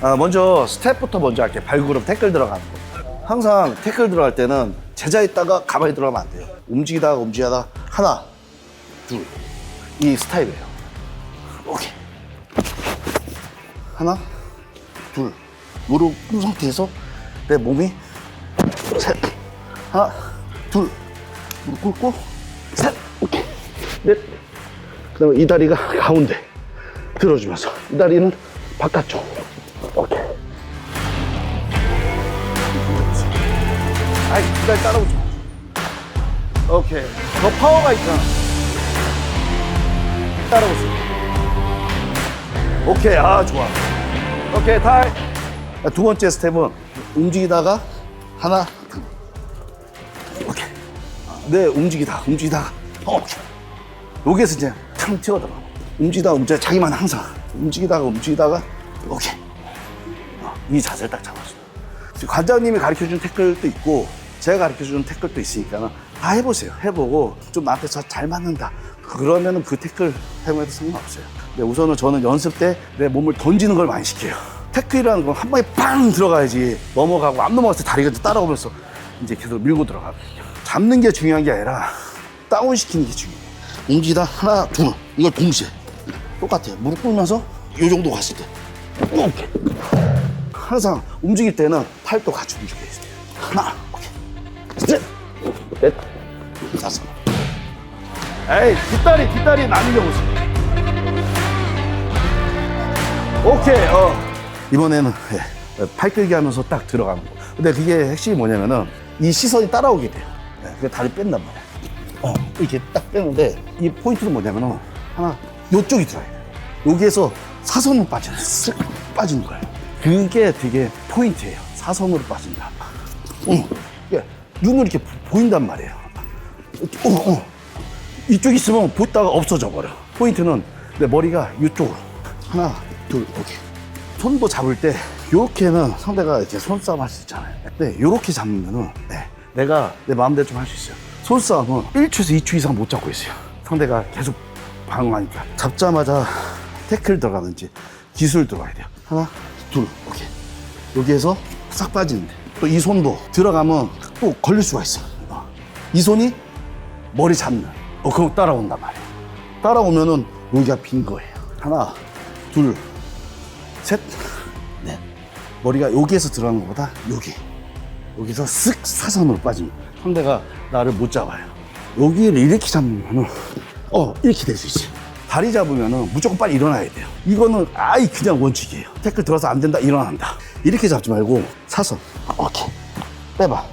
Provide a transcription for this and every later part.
아, 먼저 스텝부터 먼저 할게요. 발그룹 태클 들어가는 거. 항상 태클 들어갈 때는 제자 있다가 가만히 들어가면 안 돼요. 움직이다가 움직이다가 하나, 둘. 이 스타일이에요. 오케이. 하나, 둘. 무릎 꿇은 상태에서 내 몸이 셋. 하나, 둘. 무릎 꿇고 셋. 오케이. 넷. 그 다음에 이 다리가 가운데 들어주면서 이 다리는 바깥쪽. 오케이. 아이, 두 다리 따라오지 마. 오케이. 더 파워가 있잖아. 따라오세요. 오케이. 아, 좋아. 오케이, 타이. 두 번째 스텝은 움직이다가 하나, 둘. 오케이. 네, 움직이다, 움직이다가. 오케이. 여기에서 이제 탕 튀어들어. 움직이다가 움직이다 자기만 항상 움직이다가 움직이다가 오케이. 어, 이 자세를 딱. 지금 관장님이 가르쳐 준 태클도 있고 제가 가르쳐 준 태클도 있으니까 다 해보세요. 해보고 좀 나한테 저잘 맞는다. 그러면은 그 태클 해보해도 상관없어요. 근데 우선은 저는 연습 때 내 몸을 던지는 걸 많이 시켜요. 태클이라는 건 한 방에 빵 들어가야지 넘어가고 안 넘어갔을 때 다리가 따라오면서 이제 계속 밀고 들어가거든요. 잡는 게 중요한 게 아니라 다운 시키는 게 중요해요. 움직이다 하나 둘 이걸 동시에 똑같아요. 무릎 꿇으면서 이 정도 갔을 때 이렇게 항상 움직일 때는 팔도 같이 움직여야 돼요. 하나 오케이 셋 넷 다섯 에이 뒷다리 뒷다리 보세 오케이 어 이번에는 예, 팔 끌기 하면서 딱 들어가는 거. 근데 그게 핵심이 뭐냐면은 이 시선이 따라오게 돼요. 예, 그래서 다리 뺀단 말이야. 어, 이렇게 딱 빼는데 이 포인트는 뭐냐면은 하나 요쪽이 들어야 돼요. 여기에서 사선으로 빠지는 쓱 빠지는 거예요. 그게 되게 포인트예요. 사선으로 빠진다. 응. 예, 눈으로 이렇게 보- 보인단 말이에요. 어, 어. 이쪽 있으면 보다가 없어져 버려. 포인트는 내 머리가 이쪽으로 하나, 둘, 이렇게 손도 잡을 때 이렇게는 상대가 이렇게 손싸움 할 수 있잖아요. 네, 이렇게 잡으면은 네, 내가 내 마음대로 좀 할 수 있어요. 손싸움은 1초에서 2초 이상 못 잡고 있어요. 상대가 계속 방어하니까 잡자마자 태클 들어가든지 기술 들어가야 돼요. 하나, 둘, 오케이. 여기에서 싹 빠지는데 또 이 손도 들어가면 또 걸릴 수가 있어. 어. 이 손이 머리 잡는. 어, 그럼 따라온단 말이에요. 따라오면은 여기가 빈 거예요. 하나, 둘, 셋, 넷. 머리가 여기에서 들어가는 것보다 여기. 여기서 쓱 사선으로 빠지면 상대가 나를 못 잡아요. 여기를 이렇게 잡으면은 어 이렇게 될 수 있어요. 다리 잡으면은 무조건 빨리 일어나야 돼요. 이거는 아이 그냥 원칙이에요. 태클 들어서 안 된다 일어난다. 이렇게 잡지 말고 사선. 오케이. 빼봐.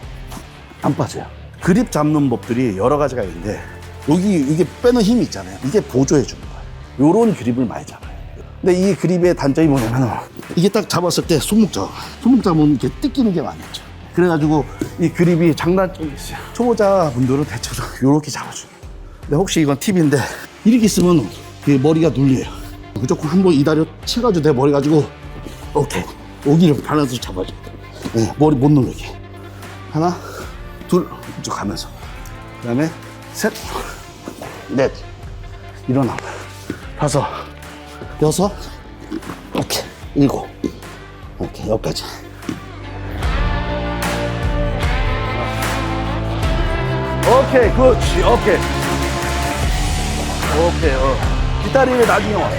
안 빠져요. 그립 잡는 법들이 여러 가지가 있는데 여기 이게 빼는 힘이 있잖아요. 이게 보조해 주는 거예요. 요런 그립을 많이 잡아요. 근데 이 그립의 단점이 뭐냐면 이게 딱 잡았을 때 손목 잡아. 손목 잡으면 이렇게 뜯기는 게 많이 있죠. 그래가지고 이 그립이 장단점이 있어요. 초보자분들은 대체로 이렇게 잡아줘요. 근데 혹시 이건 팁인데 이렇게 쓰면 그 머리가 눌려요. 무조건 한 번 이 다리 채가지고 내 머리 가지고 오케이 여기를 발라서 잡아줘. 네, 머리 못 누르게. 하나, 둘, 이쪽 가면서. 그 다음에 셋, 넷. 일어나. 다섯, 여섯, 오케이. 일곱. 오케이, 여기까지. 오케이, 그렇지, 오케이. 오케이, 어. 뒷다리를 나중에 와.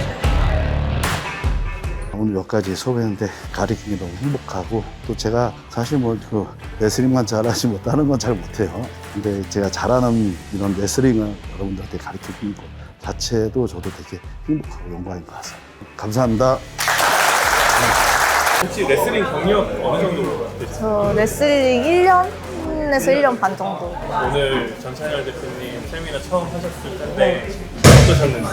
오늘 여기까지 수업했는데 가르치기 너무 행복하고 또 제가 사실 뭐그 레슬링만 잘하지 뭐 다른 건 잘 못해요. 근데 제가 잘하는 이런 레슬링을 여러분들한테 가르쳐 주는 것 자체도 저도 되게 행복하고 영광인 것 같습니다. 감사합니다. 혹시 레슬링 경력 어느 정도 되세요? 저 레슬링 1년에서 1년 반 정도. 오늘 전찬열 대표님 세미나 처음 하셨을 텐데 어떠셨는지.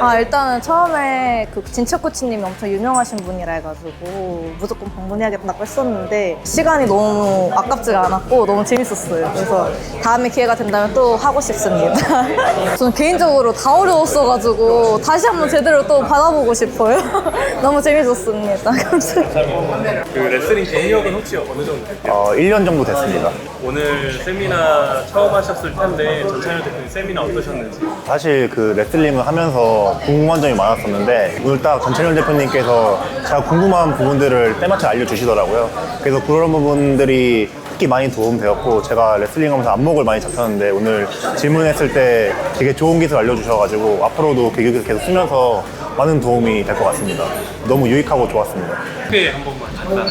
아 일단은 처음에 그 진채 코치님이 엄청 유명하신 분이라 해가지고 무조건 방문해야겠다고 했었는데 시간이 너무 아깝지가 않았고 너무 재밌었어요. 그래서 다음에 기회가 된다면 또 하고 싶습니다. 저는 개인적으로 다 어려웠어가지고 다시 한번 제대로 또 받아보고 싶어요. 너무 재밌었습니다. 감사합니다. 그 레슬링 경력은 혹시 어느 정도 됐대요? 어, 1년 정도 됐습니다. 오늘 세미나 처음 하셨을 텐데 전찬열 대표님 세미나 어떠셨는지. 사실 그 레슬링 을 하면서 궁금한 점이 많았었는데 오늘 딱 전철현 대표님께서 제가 궁금한 부분들을 때마침 알려주시더라고요. 그래서 그런 부분들이 특히 많이 도움 되었고 제가 레슬링 하면서 안목을 많이 잡혔는데 오늘 질문했을 때 되게 좋은 기술 알려주셔가지고 앞으로도 그 기술 계속 쓰면서 많은 도움이 될 것 같습니다. 너무 유익하고 좋았습니다. 크게 한 번만 간단하게.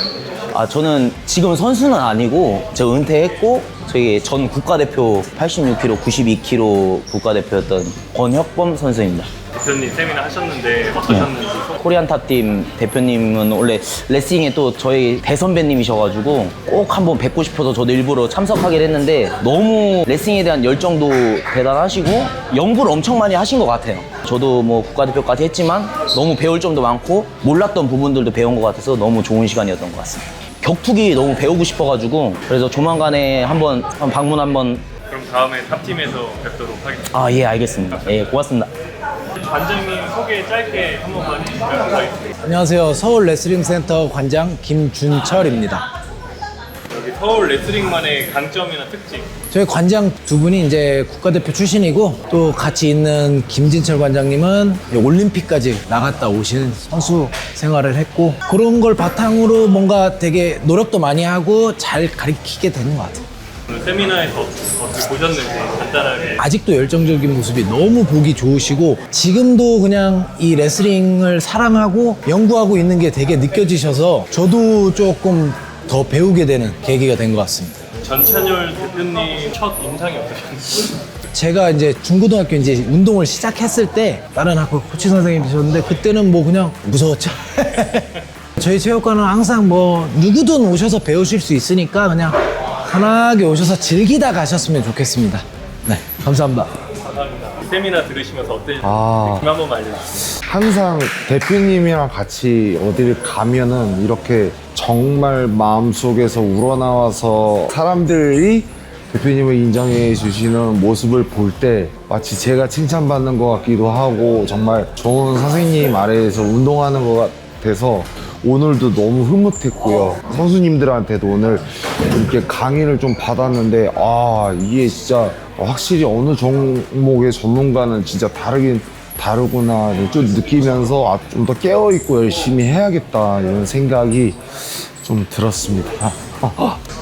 아 저는 지금 선수는 아니고 제가 은퇴했고 저희 전 국가대표 86kg, 92kg 국가대표였던 권혁범 선수입니다. 대표님 세미나 하셨는데 어떠셨는지. 코리안 탑팀 대표님은 원래 레슬링에 또 저희 대선배님이셔가지고 꼭 한번 뵙고 싶어서 저도 일부러 참석하긴 했는데 너무 레슬링에 대한 열정도 대단하시고 연구를 엄청 많이 하신 것 같아요. 저도 뭐 국가대표까지 했지만 너무 배울 점도 많고 몰랐던 부분들도 배운 것 같아서 너무 좋은 시간이었던 것 같습니다. 격투기 너무 배우고 싶어가지고 그래서 조만간에 한번 한 방문 한번 그럼 다음에 탑팀에서 뵙도록 하겠습니다. 아 예 알겠습니다. 예 고맙습니다. 관장님 소개 짧게 한 번만 해주시면 감사하겠습니다. 안녕하세요. 서울 레슬링센터 관장 김준철입니다. 서울 레슬링만의 강점이나 특징. 저희 관장 두 분이 이제 국가대표 출신이고 또 같이 있는 김진철 관장님은 올림픽까지 나갔다 오신 선수 생활을 했고 그런 걸 바탕으로 뭔가 되게 노력도 많이 하고 잘 가르치게 되는 것 같아요. 오늘 세미나에서 어떻게 보셨는지 간단하게. 아직도 열정적인 모습이 너무 보기 좋으시고 지금도 그냥 이 레슬링을 사랑하고 연구하고 있는 게 되게 느껴지셔서 저도 조금 더 배우게 되는 계기가 된 것 같습니다. 전찬열 대표님 첫 인상이 어떠셨는지. 제가 이제 중고등학교 이제 운동을 시작했을 때 다른 학교 코치 선생님이셨는데 그때는 뭐 그냥 무서웠죠. 저희 체육관은 항상 뭐 누구든 오셔서 배우실 수 있으니까 그냥 편하게 오셔서 즐기다 가셨으면 좋겠습니다. 네, 감사합니다. 세미나 들으시면서 어땠는지 아. 느낌 한 번만 알려주세요. 항상 대표님이랑 같이 어디를 가면은 이렇게 정말 마음속에서 우러나와서 사람들이 대표님을 인정해 주시는 모습을 볼 때 마치 제가 칭찬받는 것 같기도 하고 정말 좋은 선생님 아래에서 운동하는 것 같아서 오늘도 너무 흐뭇했고요. 선수님들한테도 오늘 이렇게 강의를 좀 받았는데 아 이게 진짜 확실히 어느 종목의 전문가는 진짜 다르긴 다르구나 좀 느끼면서 아, 좀더 깨어있고 열심히 해야겠다 이런 생각이 좀 들었습니다.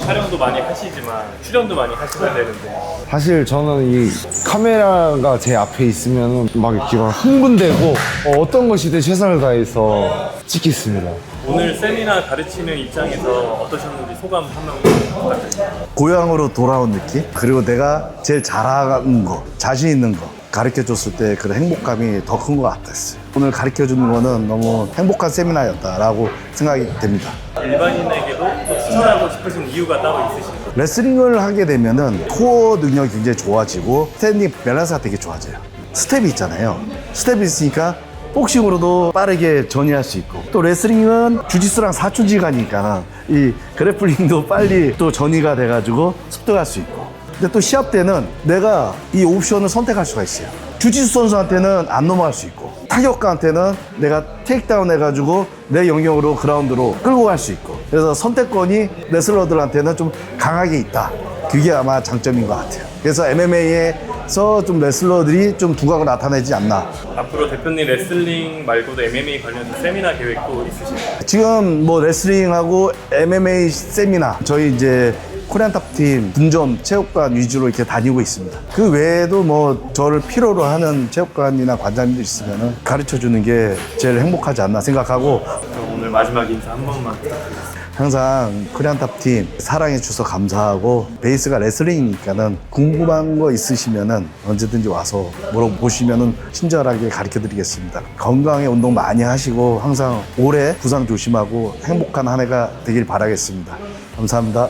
촬영도 많이 하시지만 출연도 많이 하셔야 되는데 사실 저는 이 카메라가 제 앞에 있으면 막 이렇게 막 흥분되고 어, 떤 것이든 최선을 다해서 찍겠습니다. 오늘 세미나 가르치는 입장에서 어떠셨는지 소감 한번 부탁드립니다. 고향으로 돌아온 느낌? 그리고 내가 제일 잘하는 거, 자신 있는 거 가르쳐 줬을 때 그런 행복감이 더 큰 것 같았어요. 오늘 가르쳐 주는 거는 너무 행복한 세미나였다라고 생각이 됩니다. 일반인에게도 또 추천하고 싶으신 이유가 따로 있으신가요? 레슬링을 하게 되면은 코어 능력이 굉장히 좋아지고 스탠딩 밸런스가 되게 좋아져요. 스텝이 있잖아요. 스텝이 있으니까 복싱으로도 빠르게 전이할 수 있고 또 레슬링은 주짓수랑 사춘지가니까 이 그래플링도 빨리 또 전이가 돼가지고 습득할 수 있고 근데 또 시합 때는 내가 이 옵션을 선택할 수가 있어요. 주짓수 선수한테는 안 넘어갈 수 있고 타격가한테는 내가 테이크다운 해가지고 내 영역으로 그라운드로 끌고 갈 수 있고 그래서 선택권이 레슬러들한테는 좀 강하게 있다. 그게 아마 장점인 것 같아요. 그래서 MMA에서 좀 레슬러들이 좀 두각을 나타내지 않나. 앞으로 대표님 레슬링 말고도 MMA 관련된 세미나 계획도 있으신가요? 지금 뭐 레슬링하고 MMA 세미나 저희 이제 코리안 탑팀 분점 체육관 위주로 이렇게 다니고 있습니다. 그 외에도 뭐 저를 필요로 하는 체육관이나 관장님들 있으면 가르쳐 주는 게 제일 행복하지 않나 생각하고 오늘 마지막 인사 한 번만. 항상 코리안 탑팀 사랑해 주셔서 감사하고 베이스가 레슬링이니까는 궁금한 거 있으시면은 언제든지 와서 물어보시면은 친절하게 가르쳐 드리겠습니다. 건강에 운동 많이 하시고 항상 올해 부상 조심하고 행복한 한 해가 되길 바라겠습니다. 감사합니다.